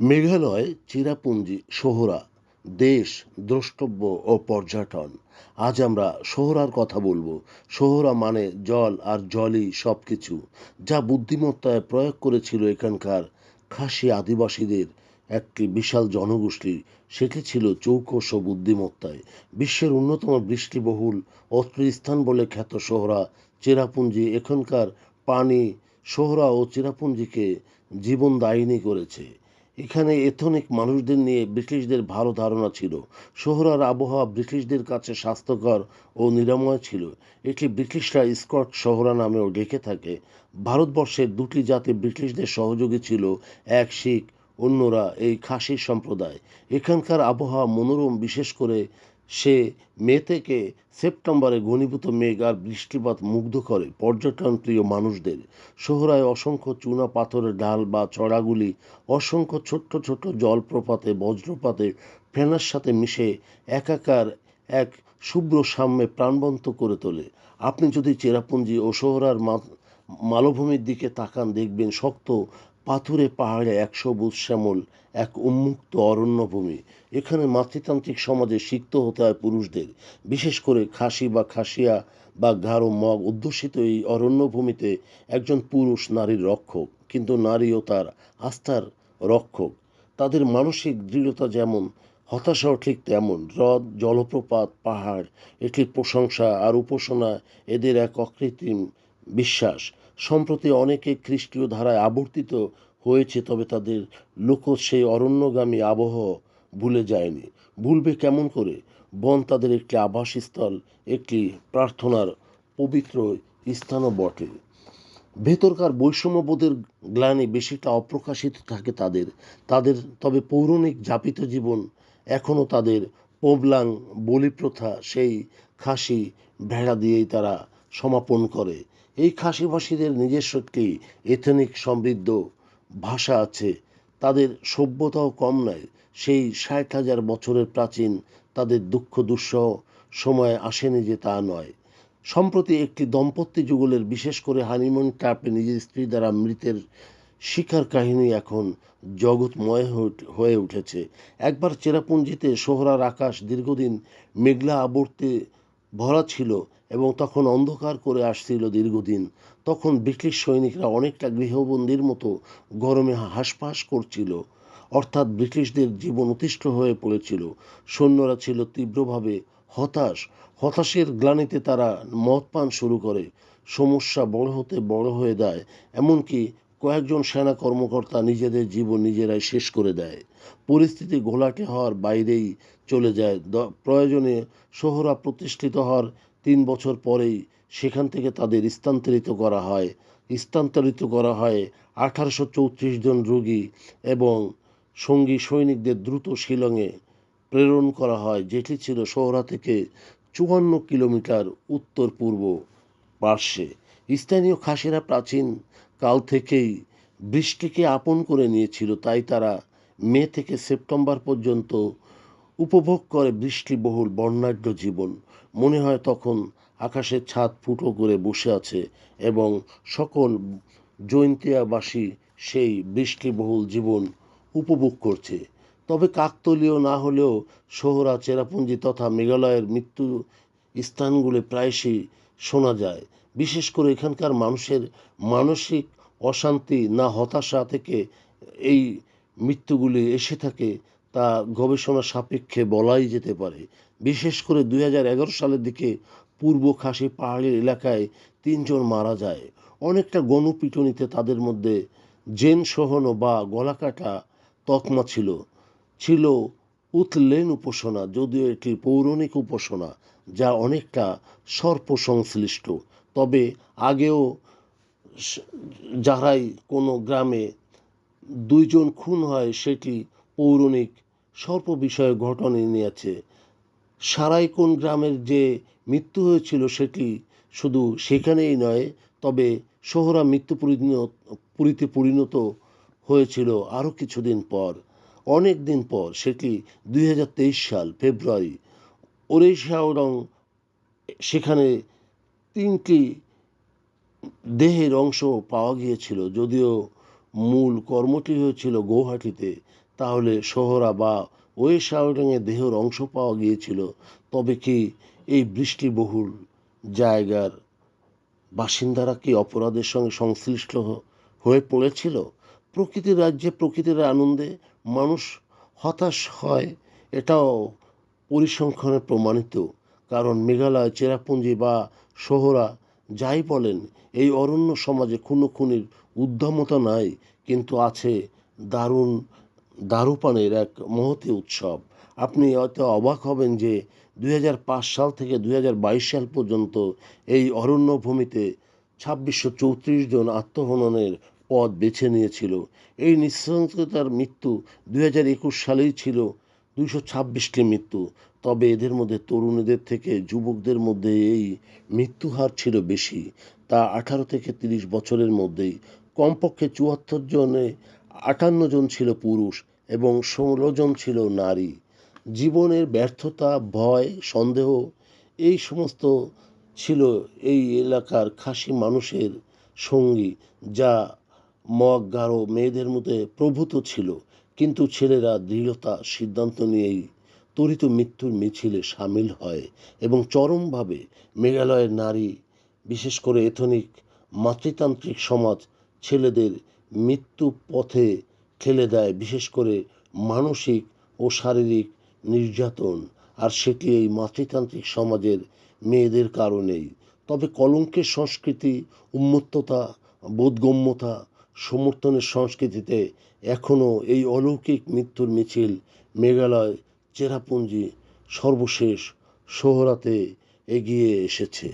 মেঘালয়, চিরাপুঞ্জি, সোহরা, দেশ, দ্রষ্টব্য ও পর্যটন। আজ আমরা সোহরার কথা বলব। সোহরা মানে জল আর জলই সব কিছু যা বুদ্ধিমত্তায় প্রয়োগ করেছিল এখানকার খাসি আদিবাসীদের একটি বিশাল জনগোষ্ঠী। সেটি ছিল চৌকস ও বুদ্ধিমত্তায়। বিশ্বের অন্যতম বৃষ্টিবহুল স্থান বলে খ্যাত সোহরা, চেরাপুঞ্জি এখানকার পানি সোহরা ও চেরাপুঞ্জিকে জীবনদায়িনী করেছে। এখানে এথনিক মানুষদের নিয়ে ব্রিটিশদের ভালো ধারণা ছিল। শহরের আবহাওয়া ব্রিটিশদের কাছে স্বাস্থ্যকর ও নিরাময় ছিল। এটি ব্রিটিশরা স্কট শহরা নামেও ডেকে থাকে। ভারতবর্ষের দুটি জাতি ব্রিটিশদের সহযোগী ছিল, এক শিখ, অন্যরা এই খাসি সম্প্রদায়। এখানকার আবহাওয়া মনোরম, বিশেষ করে সে মে থেকে সেপ্টেম্বরে ঘনীভূত মেঘ আর বৃষ্টিপাত মুগ্ধ করে পর্যটন প্রিয় মানুষদের। শহরায় অসংখ্য চুনা পাথরের ঢাল বা চড়াগুলি, অসংখ্য ছোট্ট ছোট্ট জলপ্রপাতে, বজ্রপাতে ফেনার সাথে মিশে একাকার এক শুভ্র সাম্যে প্রাণবন্ত করে তোলে। আপনি যদি চেরাপুঞ্জি ও শহরার মালভূমির দিকে তাকান, দেখবেন শক্ত পাথুরে পাহাড়ে এক সবুজ শ্যামল, এক উন্মুক্ত অরণ্যভূমি। এখানে মাতৃতান্ত্রিক সমাজে সিক্ত হতে হয় পুরুষদের। বিশেষ করে খাসি বা খাসিয়া বা গাঢ় মগ অধ্যুষিত এই অরণ্যভূমিতে একজন পুরুষ নারীর রক্ষক, কিন্তু নারীও তার আস্থার রক্ষক। তাদের মানসিক দৃঢ়তা যেমন, হতাশাও ঠিক তেমন। হ্রদ, জলপ্রপাত, পাহাড়, এটির প্রশংসা আর উপাসনা এদের এক অকৃত্রিম বিশ্বাস। সম্প্রতি অনেকে খ্রিস্টীয় ধারায় আবর্তিত হয়েছে, তবে তাদের লোক সেই অরণ্যগামী আবহ ভুলে যায়নি। ভুলবে কেমন করে? বন তাদের একটি আবাসস্থল, একটি প্রার্থনার পবিত্র স্থানও বটে। ভেতরকার বৈষম্যবোধের গ্লানি বেশিটা অপ্রকাশিত থাকে তাদের। তাদের, তবে পৌরাণিক যাপিত জীবন এখনও তাদের পোবলাং বলিপ্রথা সেই খাসি ভেড়া দিয়েই তারা সমাপন করে। এই খাসিভাষীদের নিজস্ব একটি এথনিক সমৃদ্ধ ভাষা আছে। তাদের সভ্যতাও কম নয়, সেই ষাট হাজার বছরের প্রাচীন তাদের দুঃখ দুঃসহ সময় আসেনি যে তা নয়। সম্প্রতি একটি দম্পতি যুগলের বিশেষ করে হানিমুন ট্যাপে নিজের স্ত্রী দ্বারা মৃতের শিকার কাহিনী এখন জগৎময় হয়ে উঠেছে। একবার চেরাপুঞ্জিতে সোহরার আকাশ দীর্ঘদিন মেঘলা আবর্তে ভরা ছিল এবং তখন অন্ধকার করে আসছিল দীর্ঘদিন। তখন ব্রিটিশ সৈনিকরা অনেকটা গৃহবন্দির মতো গরমে হাঁসফাঁস করছিল। অর্থাৎ ব্রিটিশদের জীবন অতিষ্ঠ হয়ে পড়েছিল। সৈন্যরা ছিল তীব্রভাবে হতাশ। হতাশের গ্লানিতে তারা মদ পান শুরু করে। সমস্যা বড় হতে বড় হয়ে দেয় এমনকি কয়েকজন সেনা কর্মকর্তা নিজেদের জীবন নিজেরাই শেষ করে দেয়। পরিস্থিতি ঘোলাটে হওয়ার বাইরেই চলে যায়। প্রয়োজনে শহরা প্রতিষ্ঠিত হওয়ার তিন বছর পরেই সেখান থেকে তাদের স্থানান্তরিত করা হয়। স্থানান্তরিত করা হয় আঠারোশো চৌত্রিশ জন রোগী এবং সঙ্গী সৈনিকদের দ্রুত শিলংয়ে প্রেরণ করা হয়, যেটি ছিল শহরা থেকে চুয়ান্ন কিলোমিটার উত্তর পূর্ব পার্শ্বে। স্থানীয় খাসিরা প্রাচীন কাল থেকেই বৃষ্টিকে আপন করে নিয়েছিল, তাই তারা মে থেকে সেপ্টেম্বর পর্যন্ত উপভোগ করে বৃষ্টিবহুল বর্ণাঢ্য জীবন। মনে হয় তখন আকাশের ছাদ ফুটো করে বসে আছে এবং সকল জৈন্তিয়াবাসী সেই বৃষ্টিবহুল জীবন উপভোগ করছে। তবে কাকতলীয় না হলেও শহরা চেরাপুঞ্জি তথা মেঘালয়ের মৃত্যু স্থানগুলি প্রায়শই শোনা যায়। বিশেষ করে এখানকার মানুষের মানসিক অশান্তি না হতাশা থেকে এই মৃত্যুগুলি এসে থাকে, তা গবেষণা সাপেক্ষে বলাই যেতে পারে। বিশেষ করে দুই হাজার এগারো সালের দিকে পূর্ব খাসি পাহাড়ের এলাকায় তিনজন মারা যায়। অনেকটা গণপিটুনিতে তাদের মধ্যে জেন সহন বা গলাকাটা তকমা ছিল। ছিল উথলেন উপাসনা, যদিও এটি পৌরাণিক উপাসনা, যা অনেকটা সর্প সংশ্লিষ্ট তবে আগেও যারাই কোনো গ্রামে দুইজন খুন হয় সেটি পৌরাণিক সর্প বিষয়ে ঘটনা নিয়েছে। সারাই কোন গ্রামের যে মৃত্যু হয়েছিল সেটি শুধু সেখানেই নয়, তবে শহরা মৃত্যু পুরীতে পরিণত হয়েছিল আরও কিছুদিন পর। অনেক দিন পর, সেটি দুই হাজার তেইশ সাল, ফেব্রুয়ারি। ওড়িশাওরং সেখানে তিনটি দেহের অংশ পাওয়া গিয়েছিল, যদিও মূল কর্মটি হয়েছিল গৌহাটিতে, তাহলে সোহরা বা ওয়ে শাওরিংয়ের দেহের অংশ পাওয়া গিয়েছিল, তবে কি এই বৃষ্টিবহুল জায়গার বাসিন্দারা কি অপরাধের সঙ্গে সংশ্লিষ্ট হয়ে পড়েছিল? প্রকৃতির রাজ্যে প্রকৃতির আনন্দে মানুষ হতাশ হয়, এটাও পরিসংখ্যানে প্রমাণিত, কারণ মেঘালয়, চেরাপুঞ্জি বা সোহরা, যাই বলেন, এই অরণ্য সমাজে কোনো খুনোখুনির উদ্যমতা নাই, কিন্তু আছে দারুণ, দারুপানের এক মহতি উৎসব। আপনি হয়তো অবাক হবেন যে দু হাজার পাঁচ সাল থেকে দু হাজার বাইশ সাল পর্যন্ত এই অরণ্যভূমিতে ছাব্বিশশো চৌত্রিশ জন আত্মহননের পথ বেছে নিয়েছিল। এই নৃশংসতার মৃত্যু দুই হাজার একুশ সালেই ছিল দুইশো ছাব্বিশটি মৃত্যু। তবে এদের মধ্যে তরুণীদের থেকে যুবকদের মধ্যে এই মৃত্যুহার ছিল বেশি। তা আঠারো থেকে তিরিশ বছরের মধ্যেই। কমপক্ষে চুয়াত্তর জনে আটান্ন জন ছিল পুরুষ এবং ষোলো জন ছিল নারী। জীবনের ব্যর্থতা, ভয়, সন্দেহ, এই সমস্ত ছিল এই এলাকার খাসি মানুষের সঙ্গী, যা মগ গাঢ় মেয়েদের মধ্যে প্রভূত ছিল। কিন্তু ছেলেরা দৃঢ়তা সিদ্ধান্ত নিয়েই তরিত মৃত্যুর মিছিলে সামিল হয় এবং চরমভাবে মেঘালয়ের নারী, বিশেষ করে এথনিক মাতৃতান্ত্রিক সমাজ, ছেলেদের মৃত্যু পথে ঠেলে দেয়, বিশেষ করে মানসিক ও শারীরিক নির্যাতন। আর সেটি এই মাতৃতান্ত্রিক সমাজের মেয়েদের কারণেই। তবে কলঙ্কের সংস্কৃতি, উন্মত্ততা, বোধগম্যতা, সমর্থনের সংস্কৃতিতে এখনও এই অলৌকিক মৃত্যুর মিছিল মেঘালয় চেরাপুঞ্জি সর্বশেষ সোহরাতে এগিয়ে এসেছে।